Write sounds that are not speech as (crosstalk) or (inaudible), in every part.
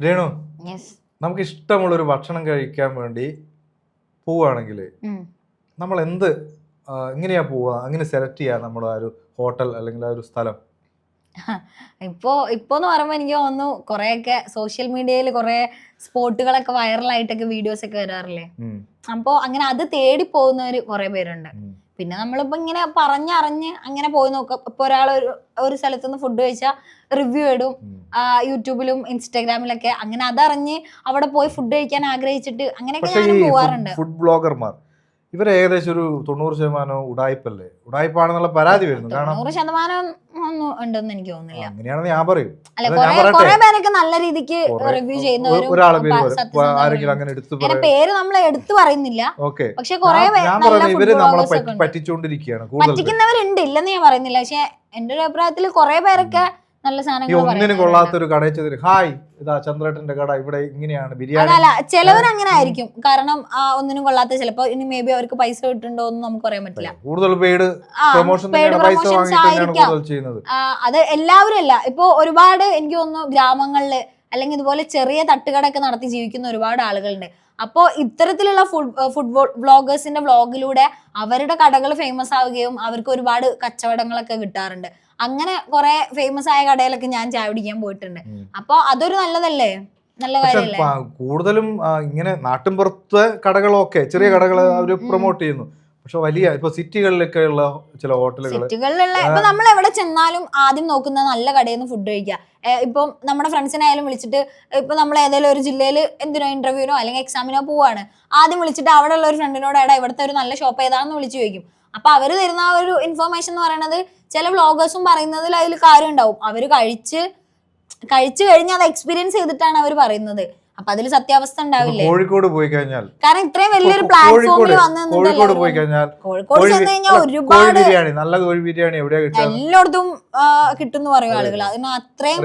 രേണു നമുക്ക് ഇഷ്ടമുള്ള ഒരു ഭക്ഷണം കഴിക്കാൻ വേണ്ടി പോവുകയാണെങ്കിൽ നമ്മൾ എന്ത് ഇങ്ങനെയാ എങ്ങനെയാ പോവുക അങ്ങനെ സെലക്ട് ചെയ്യാ നമ്മൾ ആ ഒരു ഹോട്ടൽ അല്ലെങ്കിൽ ആ ഒരു സ്ഥലം? (laughs) ഇപ്പോ ഇപ്പോന്ന് പറയുമ്പോ എനിക്ക് തോന്നുന്നു കുറെയൊക്കെ സോഷ്യൽ മീഡിയയിൽ കുറെ സ്പോട്ടുകളൊക്കെ വൈറലായിട്ടൊക്കെ വീഡിയോസ് ഒക്കെ വരാറില്ലേ? അപ്പോൾ അപ്പോ അങ്ങനെ അത് തേടി പോകുന്നവര് കുറെ പേരുണ്ട്. പിന്നെ നമ്മളിപ്പോ ഇങ്ങനെ പറഞ്ഞറിഞ്ഞ് അങ്ങനെ പോയി നോക്കാം. ഇപ്പൊ ഒരാൾ ഒരു ഒരു സ്ഥലത്തുനിന്ന് ഫുഡ് കഴിച്ചാൽ റിവ്യൂ ഇടും യൂട്യൂബിലും ഇൻസ്റ്റാഗ്രാമിലൊക്കെ. അങ്ങനെ അതറിഞ്ഞ് അവിടെ പോയി ഫുഡ് കഴിക്കാൻ ആഗ്രഹിച്ചിട്ട് അങ്ങനെയൊക്കെ പക്ഷേ പോവാറുണ്ട്. ഫുഡ് ബ്ലോഗർമാർ ഇവർ ഏകദേശം ഒരു തൊണ്ണൂറ് ശതമാനം ഉടായ്പല്ലേ ഉടായ്പാണെന്നുള്ള പരാതി വരുന്നു. കാരണം തൊണ്ണൂറ് ശതമാനം ഒന്നും ഉണ്ടെന്ന് എനിക്ക് തോന്നുന്നില്ല. അങ്ങനെയാണെന്ന് ഞാൻ പറയും. കുറെ പേരൊക്കെ നല്ല രീതിക്ക് റിവ്യൂ ചെയ്യുന്നവരും പേര് നമ്മൾ എടുത്തു പറയുന്നില്ല. പക്ഷെ കുറെ പറ്റിച്ചുകൊണ്ടിരിക്കുകയാണ് പറ്റിക്കുന്നവരുണ്ട് ഇല്ലെന്ന് ഞാൻ പറയുന്നില്ല. പക്ഷെ എന്റെ ഒരു അഭിപ്രായത്തിൽ കുറെ പേരൊക്കെ നല്ല സാധനങ്ങൾ ഒന്നിനും പറയുന്നവരുണ്ട്. കൊള്ളാത്ത ഒരു കടയിൽ ചെന്നിട്ട് ഹായ് ഇതാ ചന്ദ്രേട്ടന്റെ കട ഇവിടെ ഇങ്ങനെയാണ് ബിരിയാണി. അതല്ല ചിലവർ അങ്ങനെ ആയിരിക്കും കാരണം ഒന്നിനും കൊള്ളാത്ത ചിലപ്പോ ഇനി മേ ബി അവർക്ക് പൈസ കിട്ടുന്നുണ്ടോ എന്ന് നമുക്ക് പറയാൻ പറ്റില്ല. കൂടുതൽ പെയ്ഡ് പ്രൊമോഷൻ പൈസ കൂടുതൽ ചെയ്യുന്നത്. അത് എല്ലാവരും അല്ല. ഇപ്പൊ ഒരുപാട് എനിക്ക് തോന്നുന്നു ഗ്രാമങ്ങളിൽ അല്ലെങ്കിൽ ഇതുപോലെ ചെറിയ തട്ടുകടയൊക്കെ നടത്തി ജീവിക്കുന്ന ഒരുപാട് ആളുകളുണ്ട്. അപ്പോൾ ഇത്തരത്തിലുള്ള ഫുഡ് ഫുഡ് വ്ളോഗേഴ്സിന്റെ വ്ളോഗിലൂടെ അവരുടെ കടകൾ ഫേമസ് ആവുകയും അവർക്ക് ഒരുപാട് കച്ചവടങ്ങളൊക്കെ കിട്ടാറുണ്ട്. അങ്ങനെ കുറെ ഫേമസ് ആയ കടയിലൊക്കെ ഞാൻ ചായ കുടിക്കാൻ പോയിട്ടുണ്ട്. അപ്പൊ അതൊരു നല്ലതല്ലേ? നല്ല കൂടുതലും ഇങ്ങനെ നാട്ടിൻപുറത്തെ കടകളൊക്കെ ചെറിയ കടകൾ അവർ അവർ പ്രൊമോട്ട് ചെയ്യുന്നു. പക്ഷെ വലിയ ഇപ്പൊ സിറ്റികളിലൊക്കെ ഉള്ള ചില ഹോട്ടലുകൾ സിറ്റികളിലുള്ള ഇപ്പൊ നമ്മൾ എവിടെ ചെന്നാലും ആദ്യം നോക്കുന്ന നല്ല കടയിൽ നിന്ന് ഫുഡ് കഴിക്കുക ഇപ്പൊ നമ്മുടെ ഫ്രണ്ട്സിനായാലും വിളിച്ചിട്ട് ഇപ്പൊ നമ്മൾ ഏതെങ്കിലും ഒരു ജില്ലയിൽ എന്തിനോ ഇന്റർവ്യൂനോ അല്ലെങ്കിൽ എക്സാമിനോ പോവാണ്. ആദ്യം വിളിച്ചിട്ട് അവിടെ ഉള്ള ഒരു ഫ്രണ്ടിനോട് എടാ ഇവിടുത്തെ ഒരു നല്ല ഷോപ്പ് ഏതാണെന്ന് വിളിച്ചു ചോദിക്കും. അപ്പൊ അവർ തരുന്ന ആ ഒരു ഇൻഫർമേഷൻ എന്ന് പറയുന്നത് ചില വ്ളോഗേഴ്സും പറയുന്നതിൽ അതിൽ കാര്യം ഉണ്ടാവും. അവർ കഴിച്ച് കഴിച്ചു കഴിഞ്ഞ് അത് എക്സ്പീരിയൻസ് ചെയ്തിട്ടാണ് അവർ പറയുന്നത്. അപ്പൊ അതിൽ സത്യാവസ്ഥ ഉണ്ടാവില്ലേ? കോഴിക്കോട് പോയി കഴിഞ്ഞാൽ കാരണം ഇത്രയും വലിയൊരു പ്ലാറ്റ്ഫോമിൽ വന്നു കോഴിക്കോട് പോയി കഴിഞ്ഞാൽ കോഴിക്കോട് കോഴി ചെന്ന് കഴിഞ്ഞാൽ ഒരുപാട് ബിരിയാണി നല്ല കോഴി ബിരിയാണി എവിടെയാ കിട്ടുക? എല്ലായിടത്തും കിട്ടുന്നു പറയും. ആളുകൾ അതിന് അത്രയും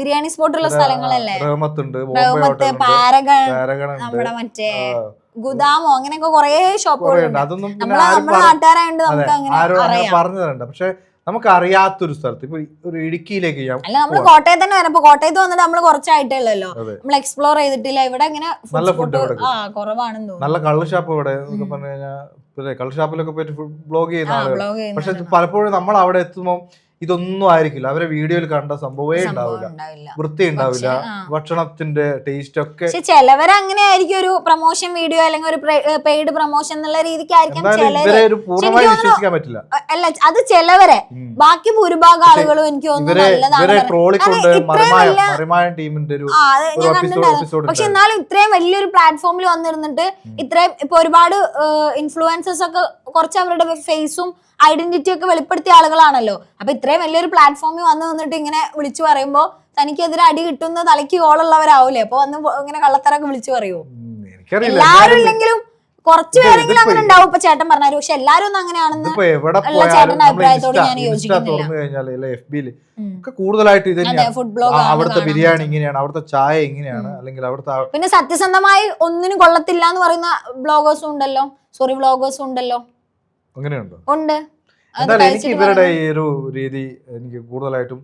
ബിരിയാണി സ്പോട്ടുള്ള സ്ഥലങ്ങളല്ലേ? പാരഗൺ നമ്മുടെ മറ്റേ ഗുദാമോ അങ്ങനെയൊക്കെ കുറേ ഷോപ്പുകളുണ്ട് അതൊന്നും നമ്മൾ നാട്ടുകാരായോണ്ട് നമുക്ക് അങ്ങനെ ആരും പറഞ്ഞു തരണ്ട പക്ഷെ നമുക്ക് അറിയാത്തൊരു സ്ഥലത്ത് ഇപ്പൊ ഒരു ഇടുക്കിയിലേക്ക് ഞാൻ അല്ല നമ്മൾ കോട്ടയത്ത് തന്നെ വരാം. കോട്ടയത്ത് വന്നിട്ട് നമ്മൾ കുറച്ചായിട്ടേ ഉള്ളല്ലോ നമ്മൾ എക്സ്പ്ലോർ ചെയ്തിട്ടില്ല. ഇവിടെ ഇങ്ങനെ നല്ല ഫുഡ് ആ കുറവാണെന്ന് തോന്നുന്നു. നല്ല കള്ള് ഷാപ്പ് ഇവിടെ എന്നൊക്കെ. പറഞ്ഞു കഴിഞ്ഞാൽ കള്ള് ഷാപ്പിലൊക്കെ പോയിട്ട് ബ്ലോഗ് ചെയ്യുന്ന ആളുകൾ പക്ഷെ പലപ്പോഴും നമ്മൾ അവിടെ എത്തുമ്പോൾ ഇതൊന്നും ആയിരിക്കില്ല. അവരെ വീഡിയോയിൽ കണ്ട സംഭവമേ ഉണ്ടാവില്ല. വൃത്തി ഉണ്ടാവില്ല. ഭക്ഷണത്തിന്റെ ടേസ്റ്റ് ഒക്കെ അങ്ങനെ ആയിരിക്കും ഒരു പ്രൊമോഷൻ വീഡിയോ അല്ലെങ്കിൽ ഒരു പെയ്ഡ് പ്രൊമോഷൻ എന്നുള്ള രീതിക്കായിരിക്കും പൂർണമായി വിശ്വസിക്കാൻ പറ്റില്ല. അല്ല അത് ചിലവരെ. ബാക്കി ഭൂരിഭാഗം ആളുകളും എനിക്ക് തോന്നുന്നു പക്ഷെ എന്നാലും ഇത്രയും വലിയൊരു പ്ലാറ്റ്ഫോമിൽ വന്നിരുന്നിട്ട് ഇത്രയും ഇപ്പൊ ഒരുപാട് ഇൻഫ്ലുവൻസേഴ്സ് ഒക്കെ കുറച്ച് അവരുടെ ഫേസും ഐഡന്റിറ്റി ഒക്കെ വെളിപ്പെടുത്തിയ ആളുകളാണല്ലോ. അപ്പൊ ഇത്രയും വലിയൊരു പ്ലാറ്റ്ഫോമിൽ വന്ന് നിന്നിട്ട് ഇങ്ങനെ വിളിച്ചു പറയുമ്പോ തനിക്കെതിരെ അടി കിട്ടുന്ന തലയ്ക്ക് കോളുള്ളവരാവൂലേ അപ്പൊ വന്ന് ഇങ്ങനെ കള്ളത്തരൊക്കെ വിളിച്ചു പറയുമോ എല്ലാവരും ഇല്ലെങ്കിലും കുറച്ച് പേരെങ്കിലും അങ്ങനെ ഉണ്ടാവും. ഇപ്പൊ ചേട്ടൻ പറഞ്ഞാലും പക്ഷെ എല്ലാരും ഒന്നും അങ്ങനെയാണെന്ന് എവിടെ ഉള്ള പോയാലും ചേട്ടന്റെ അഭിപ്രായത്തോട് ഞാൻ യോജിക്കുന്നില്ല. ഫുഡ് ബ്ലോഗ് അവിടുത്തെ ബിരിയാണി ഇങ്ങനെയാണ് അവിടുത്തെ ചായ ഇങ്ങനെയാണ് അല്ലെങ്കിൽ അവിടുത്തെ പിന്നെ സത്യസന്ധമായി ഒന്നിനും കൊള്ളത്തില്ല എന്ന് പറയുന്ന ബ്ലോഗേഴ്സും ഉണ്ടല്ലോ. സോറി ബ്ലോഗേഴ്സും ഉണ്ടല്ലോ. അങ്ങനെയുണ്ടോ? ഉണ്ട്. എനിക്ക് ഇവരുടെ. ഈ ഒരു രീതി എനിക്ക് കൂടുതലായിട്ടും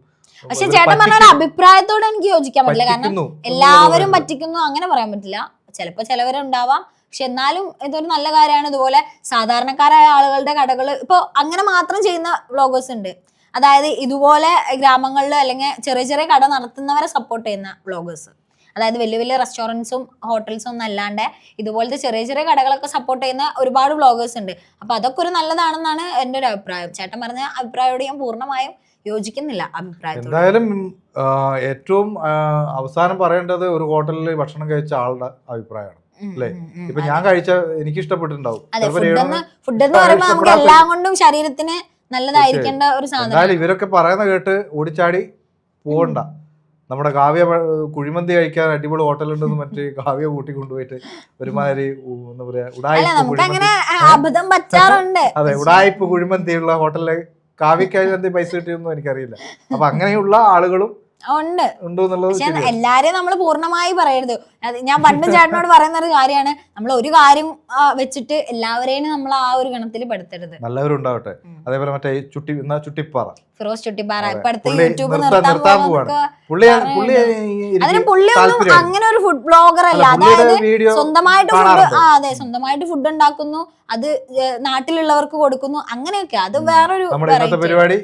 പക്ഷെ ചേട്ടൻ പറഞ്ഞ അഭിപ്രായത്തോട് എനിക്ക് യോജിക്കാൻ പറ്റില്ല. കാരണം എല്ലാവരും പറ്റിക്കുന്നു അങ്ങനെ പറയാൻ പറ്റില്ല. ചിലപ്പോ ചിലവരുണ്ടാവാം. പക്ഷെ എന്നാലും ഇതൊരു നല്ല കാര്യമാണ്. ഇതുപോലെ സാധാരണക്കാരായ ആളുകളുടെ കടകൾ ഇപ്പൊ അങ്ങനെ മാത്രം ചെയ്യുന്ന വ്ളോഗേഴ്സ് ഉണ്ട്. അതായത് ഇതുപോലെ ഗ്രാമങ്ങളിൽ അല്ലെങ്കിൽ ചെറിയ ചെറിയ കട നടത്തുന്നവരെ സപ്പോർട്ട് ചെയ്യുന്ന വ്ളോഗേഴ്സ് അതായത് വലിയ വലിയ റെസ്റ്റോറന്റ്സും ഹോട്ടൽസും ഒന്നും അല്ലാണ്ട് ഇതുപോലത്തെ ചെറിയ ചെറിയ കടകളൊക്കെ സപ്പോർട്ട് ചെയ്യുന്ന ഒരുപാട് വ്ളോഗേഴ്സ് ഉണ്ട്. അപ്പൊ അതൊക്കെ ഒരു നല്ലതാണെന്നാണ് എന്റെ ഒരു അഭിപ്രായം. ചേട്ടൻ പറഞ്ഞ അഭിപ്രായത്തോട് ഞാൻ പൂർണമായും യോജിക്കുന്നില്ല അഭിപ്രായത്തോട്. എന്തായാലും ഏറ്റവും അവസാനം പറയേണ്ടത് ഒരു ഹോട്ടലിൽ ഭക്ഷണം കഴിച്ച ആളുടെ അഭിപ്രായമാണ്. അല്ലേ? ഇപ്പൊ ഞാൻ കഴിച്ച എനിക്ക് ഇഷ്ടപ്പെട്ടിട്ടുണ്ടാവും. ഫുഡ് എന്ന് പറയുമ്പോൾ നമുക്ക് എല്ലാം കൊണ്ടും ശരീരത്തിന് നല്ലതായിരിക്കേണ്ട ഒരു സാധനം. ഇവരൊക്കെ പറയുന്ന കേട്ട് ഓടിച്ചാടി പോകണ്ട നമ്മുടെ കാവ്യ കുഴിമന്തി കഴിക്കാൻ അടിപൊളി ഹോട്ടലുണ്ടെന്ന് മറ്റേ കാവ്യ കൂട്ടി കൊണ്ടുപോയിട്ട് ഒരുമാതിരി എന്താ പറയാ ഉടായ്പ (laughs) അതെ ഉടായ്പ കുഴിമന്തിയുള്ള ഹോട്ടലിലെ കാവ്യക്കായി എന്തെങ്കിലും പൈസ കിട്ടിയൊന്നും എനിക്കറിയില്ല. അപ്പൊ അങ്ങനെയുള്ള ആളുകളും ഉണ്ട്. പക്ഷെ എല്ലാരെയും നമ്മൾ പൂർണമായി പറയരുത്. ഞാൻ പണ്ടും ചേട്ടനോട് പറയുന്ന ഒരു കാര്യമാണ്. നമ്മൾ ഒരു കാര്യം വെച്ചിട്ട് എല്ലാവരെയും നമ്മൾ ആ ഒരു ഗണത്തിൽ പെടുത്തരുത്. നല്ലവരുണ്ടാവട്ടെ. അതേപോലെ മറ്റേ ചുട്ടി എന്നാ ചുട്ടിപ്പാറ. ഫിറോസ് ചുട്ടിപ്പാറ. യൂട്യൂബ് നിർത്താൻ- അതിന് പുള്ളി ഒന്നും അങ്ങനെ ഒരു ഫുഡ് ബ്ലോഗർ അല്ല. അതായത് സ്വന്തമായിട്ട് ഫുഡ്. ആ അതെ. സ്വന്തമായിട്ട് ഫുഡ് ഉണ്ടാക്കുന്നു. അത് നാട്ടിലുള്ളവർക്ക് കൊടുക്കുന്നു. അങ്ങനെയൊക്കെ. അത് വേറൊരു പരിപാടി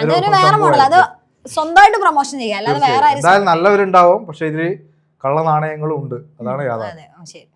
അതൊരു വേറെ മോഡൽ അത് സ്വന്തമായിട്ട് പ്രൊമോഷൻ ചെയ്യുക അല്ലാതെ വേറെ ആരും നല്ലവരുണ്ടാവും പക്ഷെ ഇതിൽ കള്ളനാണയങ്ങളും ഉണ്ട്. അതാണ് യാഥാർത്ഥ്യം.